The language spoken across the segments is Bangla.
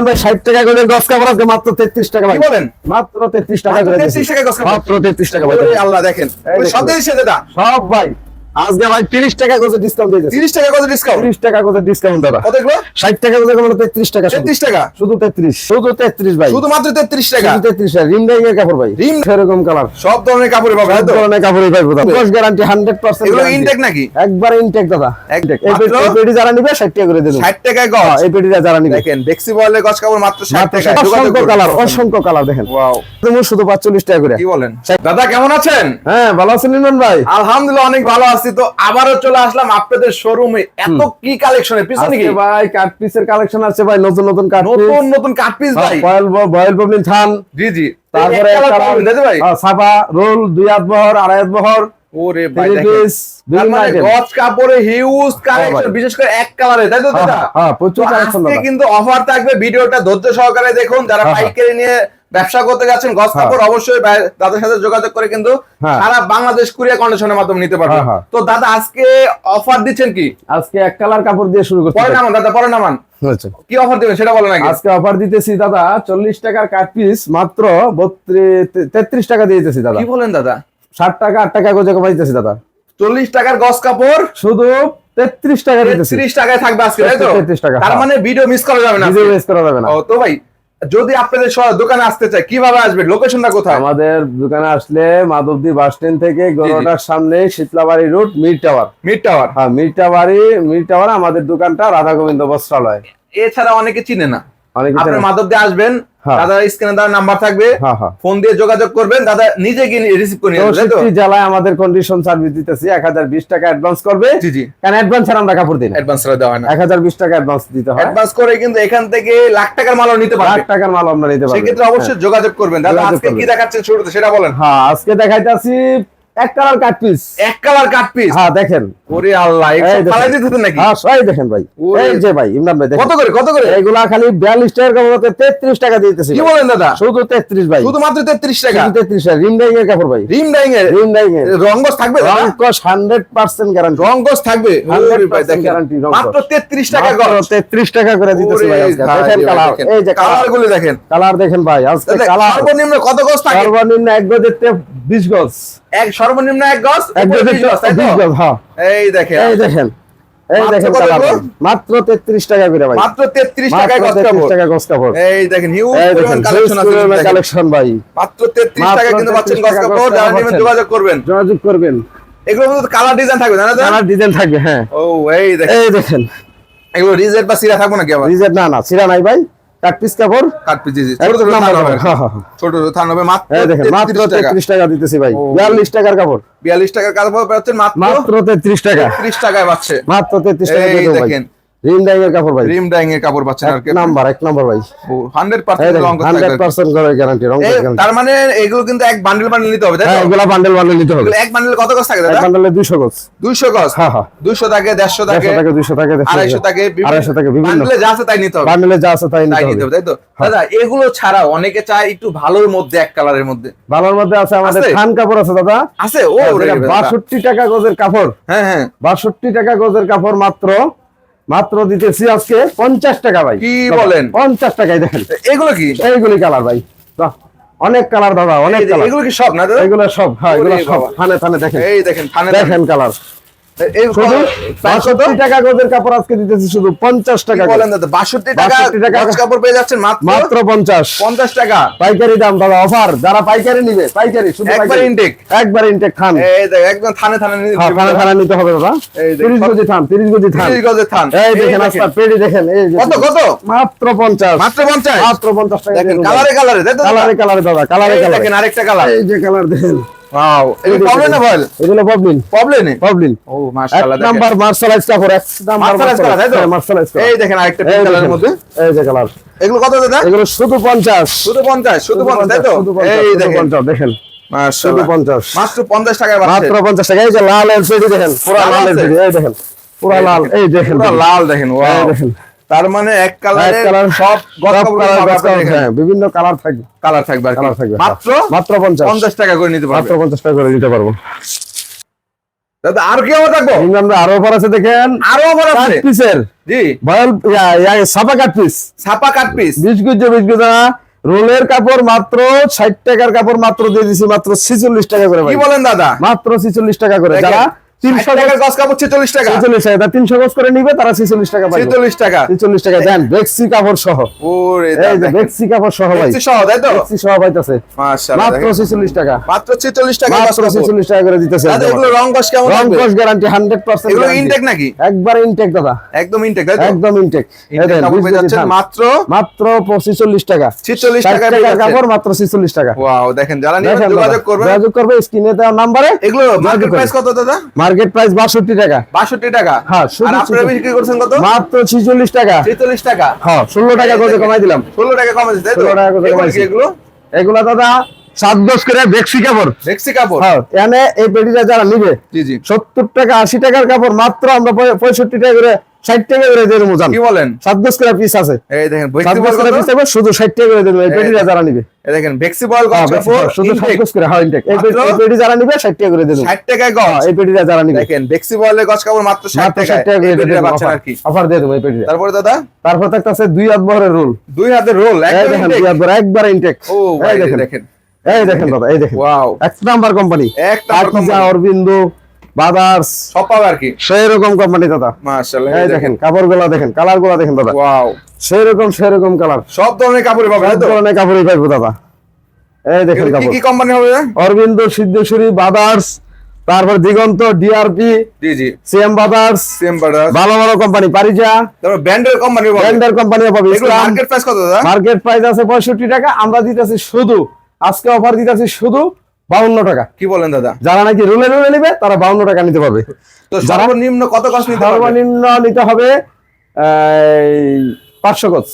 ইমরান ভাই ষাট টাকা করে গছ কাপড় আজকে মাত্র তেত্রিশ টাকা ভাই। বলেন? মাত্র তেত্রিশ টাকা মাত্র করে 33 টাকা? মাত্র তেত্রিশ টাকা ভাই। আল্লাহ দেখেন। সব ভাই। আজকে ভাই তিরিশ টাকা করে ডিসকাউন্ট দিয়ে তিরিশ টাকা কত ডিসকাউন্ট তিরিশ টাকা করে ডিসকাউন্ট দাদা। কত এগুলো? ষাট টাকা করে মানে তেত্রিশ টাকা শুধু। তেত্রিশ টাকা? শুধু তেত্রিশ। শুধু তেত্রিশ ভাই। শুধুমাত্র তেত্রিশ টাকা? শুধু তেত্রিশ টাকা। রিম ডাইং এর কাপড় ভাই। রিম? সেরকম কালার সব ধরনের কাপড় পাবে সব ধরনের কাপড়ই পাইবো দাদা। গ্যারান্টি হান্ড্রেড পার্সেন্ট এগুলো ইনটেক নাকি? একবার ইনটেক দাদা। এই পেটি- মাত্র? যারা নিবে ষাট টাকা করে দেবো। ষাট টাকায় হ্যাঁ, গজ এই পেটিটা যারা নিবে। দেখেন গজ কাপড় মাত্র ষাট মাত্র টাকা অসংখ্য কালার অসংখ্য কালার দেখেন। ওয়াও তুমি শুধু পাঁচচল্লিশ টাকা করে। কি বলেন? দাদা কেমন আছেন? হ্যাঁ ভালো আছেন ইমরান ভাই? আলহামদুলিল্লাহ অনেক ভালো আছি। তো আবারও চলে আসলাম আপনাদের শোরুমে এত কি কালেকশনের পিছনে কি ভাই কাট পিসের কালেকশন আছে ভাই নতুন নতুন কাট নতুন নতুন কাট পিস ভাই। বয়েল বয়েল ববলিন থান। জি জি। তারপরে ভাই? হ্যাঁ, সাফা রোল দুই হাত বহর আড়াই হাত বহর। ওরে ভাই পিস মানে গজ কাপড়ে হিউজ কালেকশন বিশেষ করে এক কালারে তাই তো দাদা? হ্যাঁ প্রচুর কালেকশন কিন্তু অফার থাকবে ভিডিওটা ধৈর্য সহকারে দেখুন। যারা হ্যাঁ, হ্যাঁ। পাইকারি নিয়ে ব্যবসা করতে যাচ্ছেন গজ হ্যাঁ। কাপড় অবশ্যই তাদের সাথে যোগাযোগ করে কিন্তু হ্যাঁ। সারা বাংলাদেশ কুরিয়ার কন্ডিশনের মাধ্যমে নিতে পারবেন। হ্যাঁ। তো দাদা আজকে অফার দিচ্ছেন কি? আজকে এক কালার কাপড় দিয়ে শুরু করতে পরে নামান দাদা পরে নামান কি অফার দিবেন সেটা বলেন আগে। আজকে অফার দিতেছি দাদা চল্লিশ টাকার কাট পিস মাত্র তেত্রিশ টাকা দিয়ে দিতেছি দাদা। কি বলেন দাদা? ষাট টাকা আট টাকা করে কমাই দিতেছি দাদা। চল্লিশ টাকার গজ কাপড়? শুধু তেত্রিশ টাকা দিতেছি। ত্রিশ টাকায় থাকবে আজকে তাই তো? 33 টাকা, তার। মানে ভিডিও মিস করা যাবে না ভিডিও। বেস করা যাবে না। ও তো ভাই যদি আপনাদের দোকানে আসতে চায় কীভাবে আসবে? লোকেশনটা কোথায়? আমাদের দোকানে আসলে মাধবদী বাস স্ট্যান্ড থেকে গরুটার সামনে Shitalabari road Mir tower Mir tower হ্যাঁ মির টাওয়ারি মির টাওয়ার আমাদের দোকানটা রাধা গোবিন্দ বস্ত্রালয়। এছাড়া অনেকে চিনে না। অনেকে মাধবদী। আসবেন। দাদা স্ক্রিনে দেওয়ার নাম্বার থাকবে। হ্যাঁ হ্যাঁ। ফোন দিয়ে যোগাযোগ করবেন। দাদা নিজে গিয়ে রিসিভ করে নিয়ে জেলায় আমাদের কন্ডিশন সার্ভিস দিতেছি এক হাজার বিশ টাকা অ্যাডভান্স করবে। জি জি। কারণ অ্যাডভান্স ছাড়া আমরা কাপড় দিই অ্যাডভান্স দেওয়া হয় না। এক হাজার বিশ টাকা অ্যাডভান্স দিতে হয়। অ্যাডভান্স করে কিন্তু এখান থেকে লাখ টাকার মালও নিতে লাখ টাকার মাল আমরা নিতে পারব। সেক্ষেত্রে অবশ্যই যোগাযোগ করবেন। দাদা আজকে কি দেখাচ্ছেন শুরুতে সেটা বলেন। হ্যাঁ আজকে দেখাইতেছি এক কালার কাট পিস এক কালার কাট পিস হ্যাঁ দেখেন। ওরে আল্লাহ এই দিতেছেন নাকি? হ্যাঁ সবাই দেখেন ভাই। এই যে ভাই ইমরান ভাই কত করে কত করে? এইগুলা খালি বিয়াল্লিশ টাকার কাপড় তেত্রিশ টাকা দিতেছি কি বলেন দাদা? শুধু তেত্রিশ ভাই। শুধুমাত্র তেত্রিশ টাকা? শুধু তেত্রিশ টাকা। রিম ডাইং এর কাপড় ভাই। রিম ডাইং এর রিম ডাইং এর থাকবে গ্যারান্টি থাকবে? ওরে ভাই দেখেন। guarantee মাত্র তেত্রিশ টাকা গজ তেত্রিশ টাকা করে দিতেছি ভাই আজকে। দেখেন কালার এই যে কালারগুলো দেখেন। কালার দেখেন ভাই আজকে কালার সর্বনিম্ন কত গজ থাকে? সর্বনিম্ন এক গজের টেপ বিশ গজ। এক সর্বনিম্ন এক গজ এক উপরে গজের 20 গজ, তাই তো? বিশ গজ হ্যাঁ। এই দেখেন। এই দেখেন এই মাত্র দেখেন কত কালার গজ? মাত্র তেত্রিশ টাকা করে ভাই। মাত্র তেত্রিশ টাকায় গজ কাপড়। টাকা গজ কাপড়। এই দেখেন হিউজ কালেকশন আছে কালেকশন ভাই। মাত্র টাকা কিন্তু পাচ্ছেন গজ কাপড় যারা নেবেন যোগাযোগ করবেন। যোগাযোগ করবেন। এগুলো কিন্তু কালার ডিজাইন থাকবে কালার ডিজাইন থাকবে হ্যাঁ। ও এই দেখেন। এই দেখেন। এগুলো রিজেট বা সিরা থাকব নাকি আবার? রিজেট না না সিরা নাই ভাই। কাট পিস কাপড়? কাট পিস জি জি। এক ছোট ছোট থান হবে। হ্যাঁ, হ্যাঁ, হ্যাঁ। ছোট ছোট থান হবে মাত্র মাত্র 33 টাকা। দিতেছি ভাই। ও। বিয়াল্লিশ টাকার কাপড়। বিয়াল্লিশ টাকার কাপড় পাচ্ছেন মাত্র? মাত্র তেত্রিশ টাকা। ত্রিশ টাকায় পাচ্ছে। মাত্র তেত্রিশ টাকা দেবো ভাই। দেখেন রিম ডাইং এর কাপড় ভাই। রিম ডাইং এর কাপড় পাচ্ছেন আর কি? নাম্বার এক নাম্বার ভাই। হান্ড্রেড এই পার্সেন্ট দেখেন রং হান্ড্রেড পার্সেন্ট করে গ্যারান্টি রং তার মানে এগুলো কিন্তু এক বান্ডেল বান্ডেল নিতে হবে তাই হ্যাঁ এগুলা বান্ডেল বান্ডেল নিতে হবে। এক বান্ডেল কত গজ থাকে এক বান্ডেলে দুইশো গজ। দুইশো গজ? হ্যাঁ হ্যাঁ। দুইশো থাকে দেড়শো থাকে দেড়শো টাকা দুইশো টাকা দেড়শো আড়াইশো থাকে আড়াইশো টাকা বিভিন্ন। বান্ডেলে যা আছে তাই নিতে হবে। বান্ডেলে যা আছে তাই নিতে হবে। তাই তো? দাদা এগুলো ছাড়াও অনেকে চায় একটু ভালোর মধ্যে এক কালারের মধ্যে। ভালোর মধ্যে আছে আমাদের? থান কাপড় আছে দাদা। আছে? ও রে রে, দাদা। বাষট্টি টাকা গজের কাপড়। হ্যাঁ হ্যাঁ। বাষট্টি টাকা গজের কাপড় মাত্র মাত্র দিতেছি আজকে পঞ্চাশ টাকা ভাই। কি বলেন? পঞ্চাশ টাকায় দেখেন। এগুলো কি? এইগুলি কালার ভাই। অনেক কালার দাদা অনেক কালার। এগুলো কি সব না এগুলো সব হ্যাঁ এগুলো সব। থানে থানে দেখেন। এই দেখেন থানে দেখেন। কালার। এই শুধু প্রাইস কত? বাষট্টি টাকা গজের কাপড় আজকে দিতেছি শুধু পঞ্চাশ টাকা বলেন দাদা? বাষট্টি টাকা গজ কাপড় পেয়ে যাচ্ছেন মাত্র? মাত্র পঞ্চাশ। পঞ্চাশ টাকা। পাইকারি দাম দাদা অফার। যারা পাইকারি নিবে পাইকারি শুধু একবার পাইকারি। একবার ইনটেক থান। একদম থানে থানে নিয়ে থানা থানা নিতে হবে দাদা। তিরিশ গজি থান তিরিশ গজি থান। তিরিশ গজের থান। এই এই দেখেন দেখেন। পেড়ি দেখেন এই কত কত? মাত্র পঞ্চাশ। মাত্র পঞ্চাশ? মাত্র পঞ্চাশ টাকা দেখেন। কালারে কালারে কালারে কালারে দাদা কালারে কালারে। দেখেন আরেকটা কালার। এই যে কালার দেখেন। ওয়াও এই প্রবলেম না ভয়েল এগুলো প্রবলেম প্রবলেম প্রবলেম ও মাশাআল্লাহ দেখেন। নাম্বার মার্শালাইজ কাপড় এক নাম্বার মার্শালাইজ কালার তাই তো? মার্শালাইজ এই দেখেন আরেকটা পিঙ্ক কালারের মধ্যে। এই যে কালার এগুলো কত দাদা? এগুলো শুধু পঞ্চাশ। শুধু পঞ্চাশ শুধু তাই তো? এই দেখেন। শুধু মাত্র টাকায় মাত্র টাকা এই যে লাল এলসিডি দেখেন পুরা লাল লাল এলসিডি এই দেখেন পুরা লাল এই দেখেন পুরো লাল দেখেন ওয়াও দেখেন। তার মানে এক কালারের কালার সব হ্যাঁ বিভিন্ন কালার থাকবে। কালার থাকবে আর কালার থাকবে মাত্র মাত্র পঞ্চাশ। পঞ্চাশ টাকা করে নিতে মাত্র পারবে পঞ্চাশ টাকা করে দিতে পারব। দাদা আর কি থাকব? ভাই আরও অফার আছে দেখেন। আরও আছে? পিসের। জি। সাপা কাট পিস। ছাপা কাট পিস। রোলের কাপড় মাত্র ষাট টাকার কাপড় মাত্র দিয়ে দিছি মাত্র ছিচল্লিশ টাকা করে কি বলেন দাদা? মাত্র ছিচল্লিশ টাকা করে। যারা তিনশো টাকার গজ কাপড় ছেচল্লিশ টাকা। ছেচল্লিশ টাকা। তিনশো গজ করে নিবে তারা ছিচল্লিশ টাকা পাবে ছেচল্লিশ টাকা। ছিচল্লিশ টাকা। দেন বেক্সি কাপড় সহ। ওরে দাদা। বেক্সি কাপড় সহ ভাই। সহ তাই তো? বেক্সি সহ পাইতেছে। মাত্র দেখেন। টাকা। মাত্র ছেচল্লিশ টাকা মাত্র কাপড়। টাকা করে দিতেছে এগুলো রং কস কেমন রং থাকবে? গ্যারান্টি হান্ড্রেড পার্সেন্ট এগুলো ইনটেক নাকি? একবার ইনটেক দাদা। একদম ইনটেক একদম ইনটেক মাত্র মাত্র পঁচিশল্লিশ টাকা। 46 ষাট টাকায় পেয়ে টাকার যাচ্ছেন। কাপড় মাত্র ছিচল্লিশ টাকা। ওয়াও দেখেন যারা যোগাযোগ দাদা, যোগাযোগ করবে স্ক্রিনে দেওয়া নাম্বারে এগুলো মার্কেট প্রাইস কত দাদা? মার্কেট প্রাইস বাষট্টি টাকা। বাষট্টি টাকা? হ্যাঁ, আর আপনারা বিক্রি করছেন কত? মাত্র ছিচল্লিশ টাকা। ছেচল্লিশ টাকা। হ্যাঁ ষোলো টাকা করে কমাই দিলাম। ষোলো টাকা কমাই দিচ্ছে তাই তো? 16 টাকা করে এগুলো কমাইছি। এগুলো? এগুলো দাদা সাত দশ করে বেক্সি কাপড়। বেক্সি কাপড়? হ্যাঁ এখানে এই পেটিটা যারা নিবে জি জি। সত্তর টাকা আশি টাকার কাপড় মাত্র আমরা পঁয়- পঁয়ষট্টি টাকা করে ষাট টাকা করে দেবো জান। কি বলেন? সাত দশ করে পিস আছে। এই দেখেন সাত ভেক্সি দশ বল করে পিস থাকবে শুধু ষাট টাকা করে দেবো এই পেটিটা যারা নিবে। এই দেখেন ভেক্সি বল গজ বেক্সি কাপড় কাপড়, শুধু সাত দশ করে হ্যাঁ ইনটেক এই পেটি- মাত্র? এই পেটি যারা নিবে ষাট টাকা করে দেবো। 60 টাকায় গজ এই পেটিটা যারা নিবে। দেখেন ভেক্সি বলের গজ কাপড় মাত্র 60 মাত্র ষাট টাকা করে এই দিয়ে পেটিটা দেবো আর কি? অফার দিয়ে দেবো এই পেটিটা। তারপরে দাদা? তারপর থাকতেছে দুই হাত বহরের রোল দুই হাতের রোল এই একদম দেখেন দুই হাত বহর একবার ইনটেক ও দেখেন। দেখেন। এই দেখেন দাদা এই দেখেন। ওয়াও এক নাম্বার কোম্পানি এক নাম্বার। অরবিন্দু বাদার্স সব পাবে আর কি। সেই রকম কোম্পানি দাদা। মাশাআল্লাহ এই দেখেন কাপড়গুলা দেখেন কালারগুলা দেখেন দাদা। ওয়াও সেই রকম সেই রকম কালার সব ধরনের কাপড় পাবে সব ধরনের কাপড়ই পাইবো দাদা। এই দেখেন কাপড়। কি কোম্পানি হবে? অরবিন্দ সিদ্ধেশ্বরী বাদার্স তারপর দিগন্ত ডিআরপি জি জি। সিএম বাদার্স বাটার ভালো ভালো কোম্পানি পারিজা। তারপর ব্র্যান্ডের কোম্পানি পাবে। ব্র্যান্ডের কোম্পানিও পাবে মার্কেট প্রাইস কত দাদা? মার্কেট প্রাইস আছে পঁয়ষট্টি টাকা আমরা দিতেছি শুধু। আজকে অফার দিতেছি শুধু বাউন্ন টাকা। কি বলেন দাদা? যারা নাকি রুলে রুলে নিবে তারা বাউন্ন টাকা নিতে পারবে। তো সর্বনিম্ন কত কষ্ট নিতে সর্বনিম্ন নিতে হবে পাঁচশো গজ।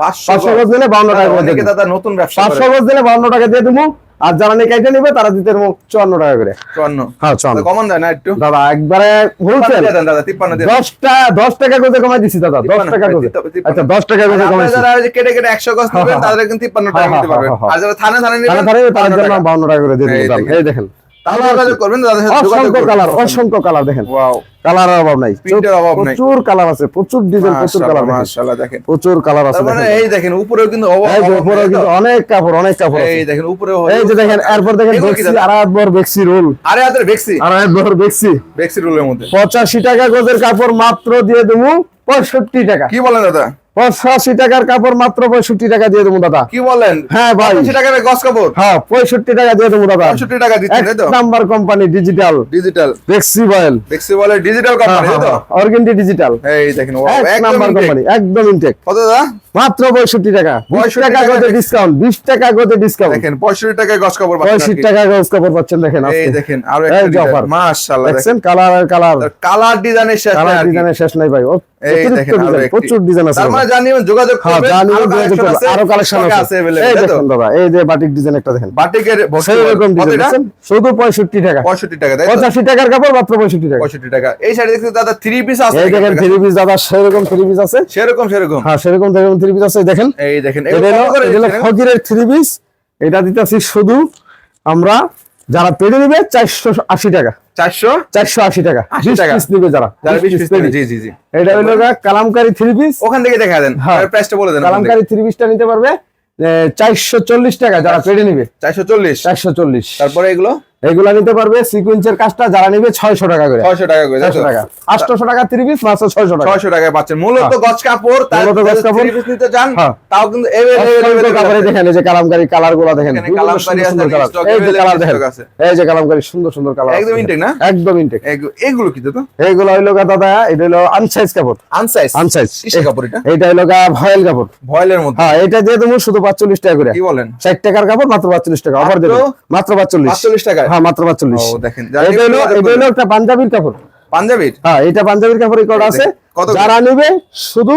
500 পাঁচশো গজ। দিলে বাউন্ন টাকা দাদা নতুন ব্যবসা পাঁচশো গজ দিলে বাউন্ন টাকা দিয়ে দেবো। আর যারা নেকাইটা নেবে নিবে তারা দিতে চুয়ান্ন টাকা করে 54 হ্যাঁ চুয়ান্ন কমন দেয় না একটু দাদা একবারে হোলসেল দেন দাদা 53 দিয়ে দেন। দশটা দশ টাকা করে কমাই দিছি দাদা দশ তিপ্পান্ন, টাকা করে তিপ্পান্ন, তিপ্পান্ন। আচ্ছা দশ টাকা করে কমাই যারা কেটে কেটে 100 গজ নেবেন হ্যাঁ, হ্যাঁ। তাদের কিন্তু 53 টাকা দিতে নিতে পারবেন হ্যাঁ, হ্যাঁ। আর যারা থানা থানা নেবে তারা 52 জন্য টাকা। বাউন্ন টাকা করে দিয়ে এই এই দেখেন অসংখ্য কালার অসংখ্য কালার দেখেন। কালার অভাব নাই। প্রিন্টের অভাব নাই। প্রচুর কালার আছে প্রচুর ডিজাইন প্রচুর কালার মাশাআল্লাহ দেখেন। প্রচুর কালার আছে মানে এই দেখেন উপরেও কিন্তু উপরেও অনেক কাপড় অনেক কাপড় এই দেখেন উপরেও এই যে দেখেন এরপর দেখেন বেক্সি দাদা? আড়াই বর বেক্সি রোল আরে হাতের ভেক্সি আড়াই বর বেক্সি ভেক্সি রুলের মধ্যে। পঁচাশি টাকা গজের কাপড় মাত্র দিয়ে দেবো পঁয়ষট্টি টাকা। কি বলেন দাদা? পঁচাশি টাকার কাপড় মাত্র পঁয়ষট্টি টাকা দিয়ে দেবো দাদা। কি বলেন? হ্যাঁ ভাই। টাকার গজ কাপড়? হ্যাঁ পঁয়ষট্টি টাকা দিয়ে দেবো দাদা। 65 টাকা number company digital. Digital. Flexible ভেক্সি বলে ডিজিটাল কোম্পানি তাই তো? অর্গেন্ডি ডিজিটাল এই দেখেন এক নাম্বার কোম্পানি একদম ইনটেক কত দাদা? মাত্র পঁয়ষট্টি টাকা। 65 টাকা টাকা গজে ডিসকাউন্ট বিশ টাকা গজে ডিসকাউন্ট দেখেন 65 টাকায় গজ কাপড় পাচ্ছেন পঁয়ষট্টি টাকা গজ কাপড় পাচ্ছেন দেখেন এই দেখেন আরও একটা offer। মাশাআল্লাহ দেখেন। কালার আর কালার কালার ডিজাইনের শেষ নাই আর কি। ডিজাইনের শেষ নাই ভাই। অতিরিক্ত ডিজাইন প্রচুর ডিজাইন আছে যোগাযোগ হ্যাঁ করবেন। জানি যোগাযোগ করবেন। আছে, আরও কালেকশন আছে। এই দেখুন দাদা এই যে বাটিক ডিজাইন একটা দেখেন। বাটিকের ডিজাইন শুধু পঁয়ষট্টি টাকা। 65 টাকা তাই তো? পঁচাশি টাকার কাপড় মাত্র টাকা। 65 টাকা। এই দেখতে দাদা থ্রি পিস আছে। এই দেখেন থ্রি পিস দাদা সেরকম পিস আছে। সেরকম সেরকম। হ্যাঁ সেরকম পিস আছে। দেখেন। এই দেখেন এটা হলো পিস এটা দিতেছি শুধু আমরা যারা পেড়ে নিবে চারশো আশি টাকা। 400 চারশো আশি টাকা। আশি টাকা। নিবে যারা। যারা 20 20 পিস নিবে। জি জি জি। এটা হলো কালামকারি থ্রি পিস ওখান থেকে দেখা দেন। হ্যাঁ। প্রাইসটা বলে দেন। কালামকারি থ্রি পিসটা নিতে পারবে চারশো চল্লিশ টাকা যারা পেড়ে নিবে। 440 চারশো চল্লিশ। তারপরে এগুলো? এগুলা নিতে পারবে সিকুয়েন্সের কাজটা যারা নিবে ছয়শো টাকা করে। 600 টাকা করে তাই তো? ছয়শো টাকা। আটশো টাকা থ্রি পিস মাত্র ছয়শো টাকা। 600 টাকায় পাচ্ছেন। মূলত গজ কাপড় তার মূলত গজ কাপড়। থ্রি পিস নিতে চান হ্যাঁ। তাও কিন্তু available অসংখ্য available দেখেন এই যে কালামকারি কালারগুলা দেখেন এখানে কালামকারী আছে, এই যে available কালার দেখেন এই যে কালামকারি সুন্দর সুন্দর কালার একদম intake না? একদম ইনটেক এগুলো কি দাদা এইগুলো হইল গা দাদা এটা হলো আনসাইজ কাপড়। আনসাইজ আনসাইজ কিসের কাপড় এটা? এটা হইল গা ভয়েল কাপড়। ভয়েলের মধ্যে? হ্যাঁ এটা দিয়ে দেবো শুধু পাঁচচল্লিশ টাকা করে। কি বলেন? ষাট টাকার কাপড় মাত্র পাঁচচল্লিশ টাকা। অফার দেবো। মাত্র পাঁচচল্লিশ। 45 টাকায়? হ্যাঁ মাত্র পাঁচচল্লিশ। ও দেখেন এটা হলো এটা হলো একটা পাঞ্জাবির কাপড়। পাঞ্জাবির? হ্যাঁ এটা পাঞ্জাবির কাপড় রেকর্ড আছে? যারা নিবে শুধু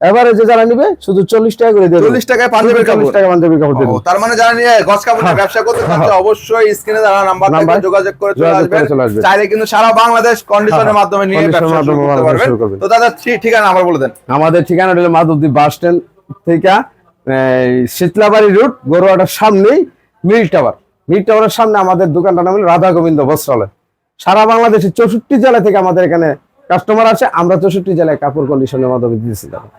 এভারেজে যারা নিবে শুধু চল্লিশ টাকা করে দেবে। 40 টাকায় পাঞ্জাবির কাপড়? টাকা পাঞ্জাবির কাপড় দেবে। তার মানে যারা নিয়ে গজ কাপড়ের ব্যবসা করতে চাচ্ছে অবশ্যই স্ক্রিনে যারা নাম্বার নাম্বার যোগাযোগ করে চলে আসবেন। চাইলে কিন্তু সারা বাংলাদেশ কন্ডিশনের হ্যাঁ, মাধ্যমে নিয়ে ব্যবসা করতে পারবেন। তো দাদা ঠিকানা আবার বলে দেন। আমাদের ঠিকানা হলো মাধবদ্বীপ বাস স্ট্যান্ড থেকে শীতলাবাড়ি রুট গরুয়াটার সামনেই মিল টাওয়ার। মিল টাওয়ারের সামনে আমাদের দোকানটার নাম হলো রাধা গোবিন্দ বস্ত্রালয় সারা বাংলাদেশে চৌষট্টি জেলা থেকে আমাদের এখানে কাস্টমার আছে আমরা চৌষট্টি জেলায় কাপড় কন্ডিশনের মাধ্যমে তারা।